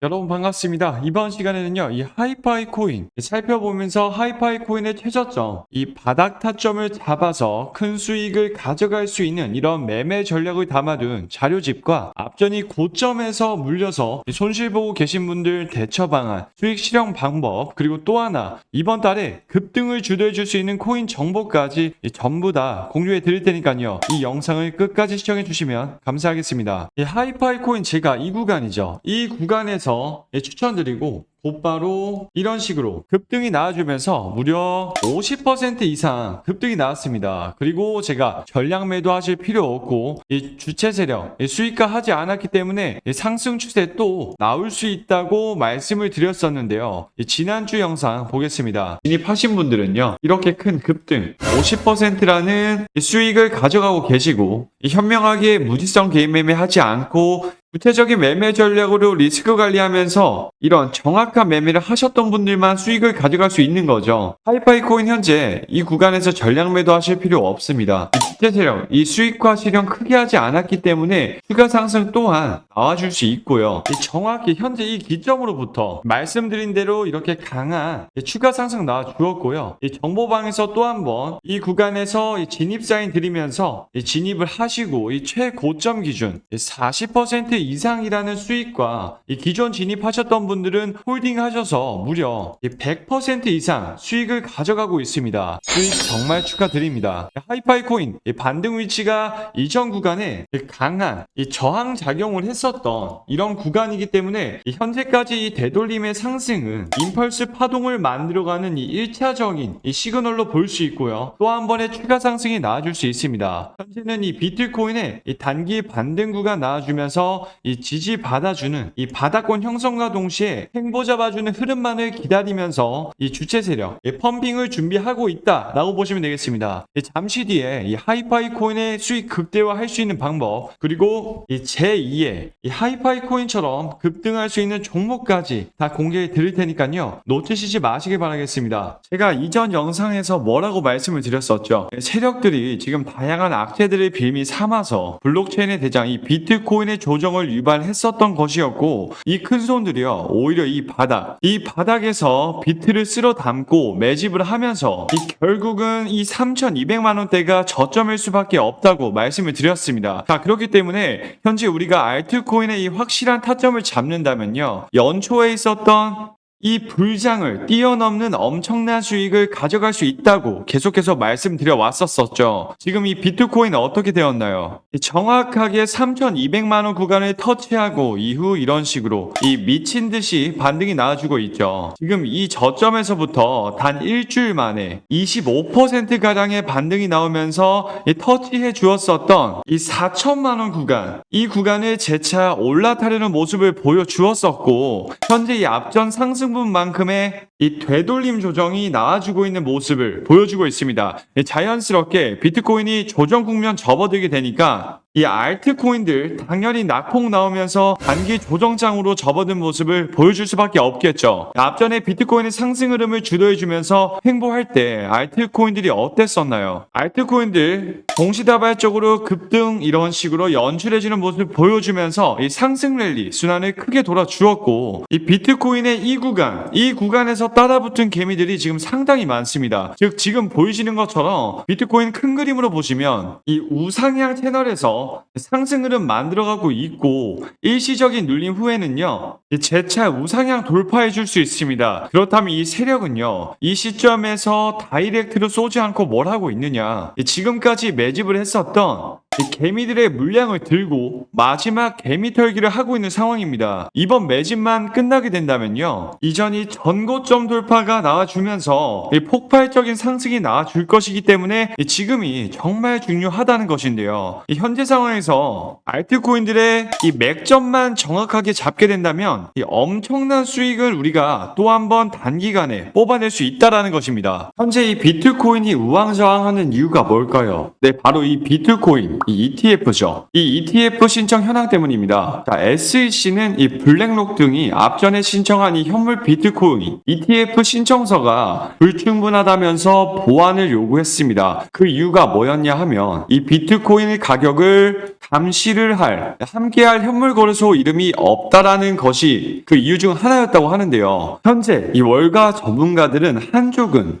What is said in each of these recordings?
여러분 반갑습니다. 이번 시간에는요, 이 하이파이 코인 살펴보면서 하이파이 코인의 최저점, 이 바닥 타점을 잡아서 큰 수익을 가져갈 수 있는 이런 매매 전략을 담아둔 자료집과 앞전이 고점에서 물려서 손실 보고 계신 분들 대처 방안, 수익 실현 방법, 그리고 또 하나 이번 달에 급등을 주도해 줄 수 있는 코인 정보까지 전부 다 공유해 드릴 테니까요. 이 영상을 끝까지 시청해 주시면 감사하겠습니다. 이 하이파이 코인 제가 이 구간이죠. 이 구간에서 예, 추천드리고 곧바로 이런 식으로 급등이 나와주면서 무려 50% 이상 급등이 나왔습니다. 그리고 제가 전량 매도하실 필요 없고 이 주체 세력 이 수익화 하지 않았기 때문에 이 상승 추세 또 나올 수 있다고 말씀을 드렸었는데요. 이 지난주 영상 보겠습니다. 진입하신 분들은요 이렇게 큰 급등 50%라는 수익을 가져가고 계시고 이 현명하게 무지성 개인 매매하지 않고 구체적인 매매 전략으로 리스크 관리하면서 이런 정확한 매매를 하셨던 분들만 수익을 가져갈 수 있는 거죠. 하이파이 코인 현재 이 구간에서 전략 매도 하실 필요 없습니다. 이 주체 세력, 이 수익화 실현 크게 하지 않았기 때문에 추가 상승 또한 나와줄 수 있고요. 이 정확히 현재 이 기점으로부터 말씀드린 대로 이렇게 강한 이 추가 상승 나와 주었고요. 이 정보방에서 또 한번 이 구간에서 이 진입 사인 드리면서 이 진입을 하시고 이 최고점 기준 40% 이상이라는 수익과 이 기존 진입하셨던 분들은 홀딩 하셔서 무려 100% 이상 수익을 가져가고 있습니다. 수익 정말 축하드립니다. 하이파이 코인 이 반등 위치가 이전 구간에 강한 이 저항 작용을 했었던 이런 구간이기 때문에 이 현재까지 이 되돌림의 상승은 임펄스 파동을 만들어가는 이 1차적인 이 시그널로 볼 수 있고요. 또 한 번의 추가 상승이 나와줄 수 있습니다. 현재는 이 비트코인의 이 단기 반등 구간 나와주면서 이 지지 받아주는 이 바닥권 형성과 동시에 행보 잡아주는 흐름만을 기다리면서 이 주체 세력 이 펌핑을 준비하고 있다라고 보시면 되겠습니다. 이 잠시 뒤에 이 하이파이 코인의 수익 극대화할 수 있는 방법 그리고 이 제2의 이 하이파이 코인처럼 급등할 수 있는 종목까지 다 공개해 드릴 테니까요 놓치시지 마시길 바라겠습니다. 제가 이전 영상에서 뭐라고 말씀을 드렸었죠. 세력들이 지금 다양한 악재들을 빌미 삼아서 블록체인의 대장 이 비트코인의 조정을 유발했었던 것이었고 이 큰 손들이요 오히려 이 바닥 이 바닥에서 비트를 쓸어 담고 매집을 하면서 이 결국은 이 3,200만 원대가 저점일 수밖에 없다고 말씀을 드렸습니다. 자 그렇기 때문에 현재 우리가 알트코인의 이 확실한 타점을 잡는다면요 연초에 있었던 이 불장을 뛰어넘는 엄청난 수익을 가져갈 수 있다고 계속해서 말씀드려 왔었었죠. 지금 이 비트코인 어떻게 되었나요? 이 정확하게 3,200만 원 구간을 터치하고 이후 이런 식으로 이 미친 듯이 반등이 나와주고 있죠. 지금 이 저점에서부터 단 일주일 만에 25%가량의 반등이 나오면서 이 터치해 주었었던 이 4천만 원 구간, 이 구간을 재차 올라타려는 모습을 보여 주었었고, 현재 이 앞전 상승 분만큼의 이 되돌림 조정이 나와주고 있는 모습을 보여주고 있습니다. 예, 자연스럽게 비트코인이 조정 국면 접어들게 되니까 이 알트코인들 당연히 낙폭 나오면서 단기 조정장으로 접어든 모습을 보여줄 수밖에 없겠죠. 앞전에 비트코인의 상승 흐름을 주도해주면서 횡보할 때 알트코인들이 어땠었나요? 알트코인들 동시다발적으로 급등 이런 식으로 연출해주는 모습을 보여주면서 이 상승 랠리 순환을 크게 돌아주었고 이 비트코인의 이 구간 이 구간에서 따라붙은 개미들이 지금 상당히 많습니다. 즉 지금 보이시는 것처럼 비트코인 큰 그림으로 보시면 이 우상향 채널에서 상승 흐름 만들어가고 있고 일시적인 눌림 후에는요 이 재차 우상향 돌파해 줄 수 있습니다. 그렇다면 이 세력은요 이 시점에서 다이렉트로 쏘지 않고 뭘 하고 있느냐 이 지금까지 매집을 했었던 이 개미들의 물량을 들고 마지막 개미 털기를 하고 있는 상황입니다. 이번 매집만 끝나게 된다면요. 이전이 전고점 돌파가 나와주면서 이 폭발적인 상승이 나와줄 것이기 때문에 이 지금이 정말 중요하다는 것인데요. 이 현재 상황에서 알트코인들의 이 맥점만 정확하게 잡게 된다면 이 엄청난 수익을 우리가 또 한 번 단기간에 뽑아낼 수 있다라는 것입니다. 현재 이 비트코인이 우왕좌왕하는 이유가 뭘까요? 네, 바로 이 비트코인 이 ETF죠. 이 ETF 신청 현황 때문입니다. 자, SEC는 이 블랙록 등이 앞전에 신청한 이 현물 비트코인 ETF 신청서가 불충분하다면서 보완을 요구했습니다. 그 이유가 뭐였냐 하면 이 비트코인의 가격을 감시를 할 함께할 현물 거래소 이름이 없다라는 것이 그 이유 중 하나였다고 하는데요. 현재 이 월가 전문가들은 한쪽은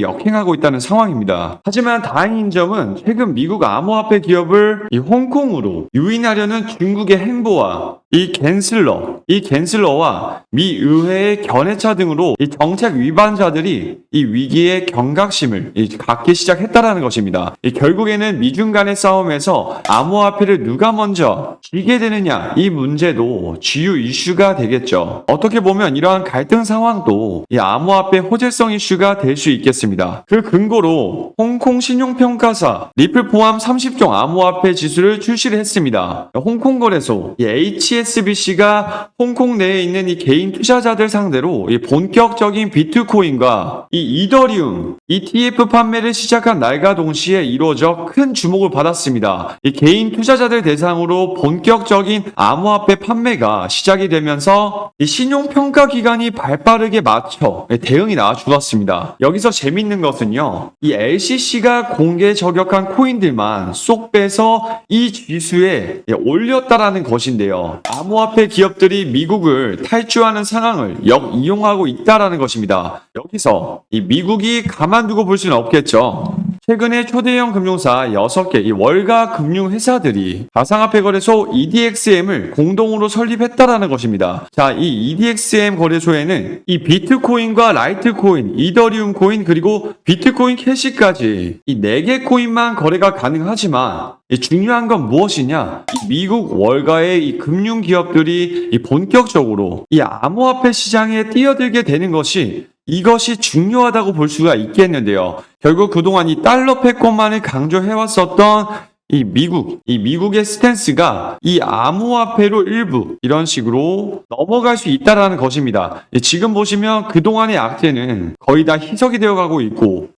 역행하고 있다는 상황입니다. 하지만 다행인 점은 최근 미국 암호화폐 기업을 이 홍콩으로 유인하려는 중국의 행보와 이 갠슬러, 이 갠슬러와 미 의회의 견해차 등으로 이 정책 위반자들이 이 위기의 경각심을 이 갖기 시작했다라는 것입니다. 이 결국에는 미중 간의 싸움에서 암호화폐를 누가 먼저 쥐게 되느냐 이 문제도 주요 이슈가 되겠죠. 어떻게 보면 이러한 갈등 상황도 이 암호화폐 호재성 이슈가 될 수 있겠습니다. 그 근거로 홍콩 신용평가사 리플 포함 30종 암호화폐 지수를 출시를 했습니다. 홍콩 거래소 이 HSBC가 홍콩 내에 있는 이 개인 투자자들 상대로 이 본격적인 비트코인과 이 이더리움 ETF 판매를 시작한 날과 동시에 이루어져 큰 주목을 받았습니다. 이 개인 투자자들 대상으로 본격적인 암호화폐 판매가 시작이 되면서 이 신용평가 기관이 발빠르게 맞춰 대응이 나와 주었습니다. 여기서 재 밌는 것은요. 이 LCC가 공개 저격한 코인들만 쏙 빼서 이 지수에 올렸다라는 것인데요. 암호화폐 기업들이 미국을 탈주하는 상황을 역이용하고 있다라는 것입니다. 여기서 이 미국이 가만두고 볼 수는 없겠죠. 최근에 초대형 금융사 6개 이 월가 금융회사들이 가상화폐 거래소 EDXM을 공동으로 설립했다라는 것입니다. 자, 이 EDXM 거래소에는 이 비트코인과 라이트코인, 이더리움 코인 그리고 비트코인 캐시까지 이 4개 코인만 거래가 가능하지만 이 중요한 건 무엇이냐? 이 미국 월가의 이 금융 기업들이 이 본격적으로 이 암호화폐 시장에 뛰어들게 되는 것이 이것이 중요하다고 볼 수가 있겠는데요. 결국 그동안 이 달러 패권만을 강조해왔었던 이 미국, 이 미국의 스탠스가 이 암호화폐로 일부 이런 식으로 넘어갈 수 있다라는 것입니다. 예, 지금 보시면 그동안의 악재는 거의 다 희석이 되어 가고 있고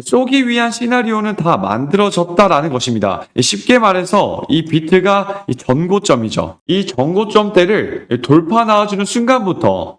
쏘기 위한 시나리오는 다 만들어졌다라는 것입니다. 쉽게 말해서 이 비트가 이 전고점이죠. 이 전고점 대를 돌파 나와주는 순간부터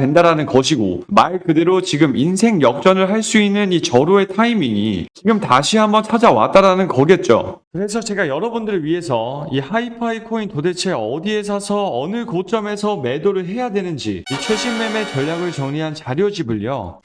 된다라는 것이고 말 그대로 지금 인생 역전을 할 수 있는 이 절호의 타이밍이 지금 다시 한번 찾아왔다라는 거겠죠. 그래서 제가 여러분들을 위해서 이 하이파이 코인 도대체 어디에 사서 어느 고점에서 매도를 해야 되는지 이 최신 매매 전략을 정리한 자료집을요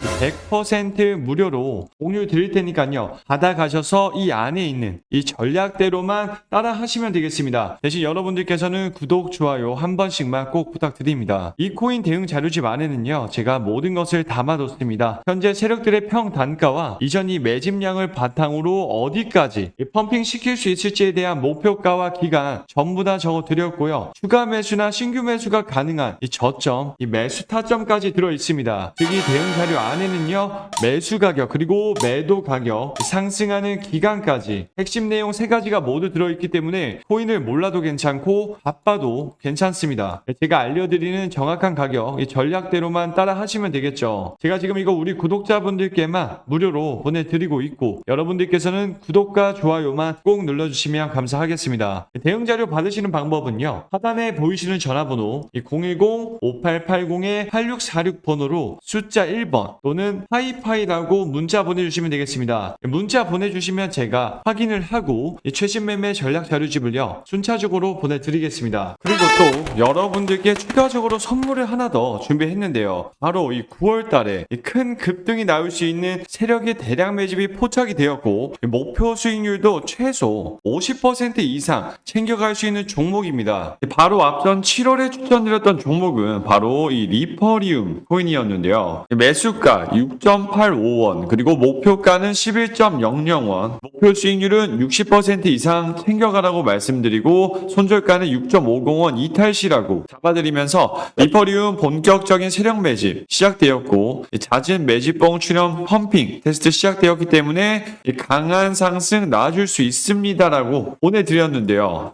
100% 무료로 공유 드릴 테니까요 받아가셔서 이 안에 있는 이 전략대로만 따라 하시면 되겠습니다. 대신 여러분들께서는 구독 좋아요 한 번씩만 꼭 부탁드립니다. 이 코인 대응 자료집 안에는요 제가 모든 것을 담아뒀습니다. 현재 세력들의 평 단가와 이전 이 매집량을 바탕으로 어디까지 이 펌핑 시킬 수 있을지에 대한 목표가와 기간 전부 다 적어 드렸고요. 추가 매수나 신규 매수가 가능한 이 저점, 이 매수 타점까지 들어 있습니다. 특히 대응 자료 안에는요. 매수 가격 그리고 매도 가격, 상승하는 기간까지 핵심 내용 세 가지가 모두 들어 있기 때문에 코인을 몰라도 괜찮고 바빠도 괜찮습니다. 제가 알려드리는 정확한 가격, 이 전략대로만 따라 하시면 되겠죠. 제가 지금 이거 우리 구독자분들께만 무료로 보내드리고 있고 여러분들께서는 구독과 좋아요만 꼭 눌러주시면 감사하겠습니다. 대응 자료 받으시는 방법은요. 하단에 보이시는 전화번호 010-5880-8646 번호로 숫자 1번 또는 하이파이라고 문자 보내주시면 되겠습니다. 문자 보내주시면 제가 확인을 하고 이 최신 매매 전략 자료집을요. 순차적으로 보내드리겠습니다. 그리고 또 여러분들께 추가적으로 선물을 하나 더 준비했는데요. 바로 이 9월 달에 이 큰 급등이 나올 수 있는 세력의 대량 매집이 포착이 되었고 목표 수익률도 최소 50% 이상 챙겨갈 수 있는 종목입니다. 바로 앞선 7월에 추천드렸던 종목은 바로 이 리퍼리움 코인이었는데요. 매수가 6.85원 그리고 목표가는 11.00원 목표 수익률은 60% 이상 챙겨가라고 말씀드리고 손절가는 6.50원 이탈 시라고 잡아드리면서 리퍼리움 본격적인 세력 매집 시작되었고 잦은 매집봉 출현 펌핑 테스트 시작되었기 때문에 강한 상승 나와줄 수 있습니다 라고 보내드렸는데요.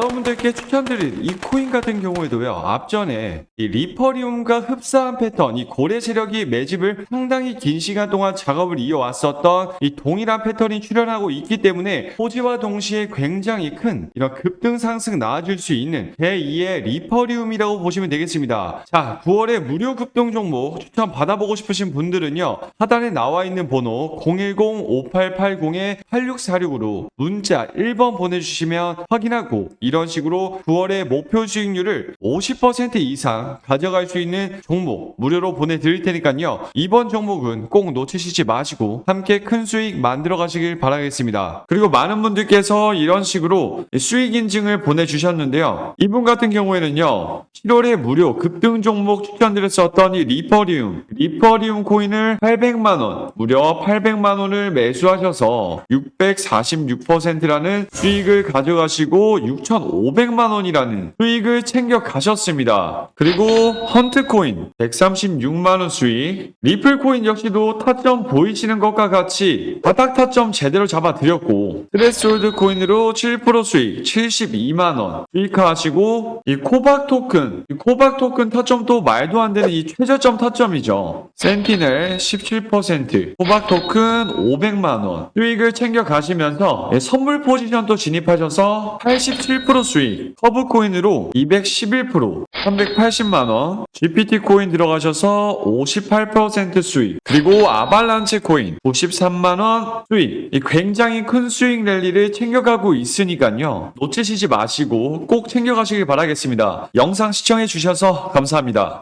분들께 추천드릴 이 코인 같은 경우에도요 앞전에 이 리퍼리움과 흡사한 패턴 이 고래 세력이 매집을 상당히 긴 시간 동안 작업을 이어왔었던 이 동일한 패턴이 출현하고 있기 때문에 호지와 동시에 굉장히 큰 이런 급등 상승 나와줄 수 있는 제2의 리퍼리움이라고 보시면 되겠습니다. 자 9월에 무료 급등 종목 추천 받아보고 싶으신 분들은요 하단에 나와 있는 번호 010-5880-8646으로 문자 1번 보내주시면 확인하고 이런 식으로 9월에 목표 수익률을 50% 이상 가져갈 수 있는 종목 무료로 보내드릴 테니까요. 이번 종목은 꼭 놓치시지 마시고 함께 큰 수익 만들어 가시길 바라겠습니다. 그리고 많은 분들께서 이런 식으로 수익 인증을 보내주셨는데요. 이분 같은 경우에는요 7월에 무료 급등 종목 추천드렸었던 이 리퍼리움 리퍼리움 코인을 800만원 무려 800만원을 매수하셔서 646%라는 원이라는 수익을 가져가시고 6,500만 원이라는 수익을 챙겨 가셨습니다. 그리고 헌트 코인 136만 원 수익, 리플 코인 역시도 타점 보이시는 것과 같이 바닥 타점 제대로 잡아 드렸고 트레스홀드 코인으로 7% 수익 72만 원 수익화하시고 이 코박 토큰, 이 코박 토큰 타점도 말도 안 되는 이 최저점 타점이죠. 센티넬 17%, 코박 토큰 500만 원 수익을 챙겨 가시면서 예, 선물 포지션도 진입하셔서 87% 수익, 커브 코인으로 211%, 380만 원, GPT 코인 들어가셔서 58% 수익, 그리고 아발란체 코인 93만 원 수익. 이 굉장히 큰 수익 랠리를 챙겨가고 있으니까요. 놓치시지 마시고 꼭 챙겨가시길 바라겠습니다. 영상 시청해 주셔서 감사합니다.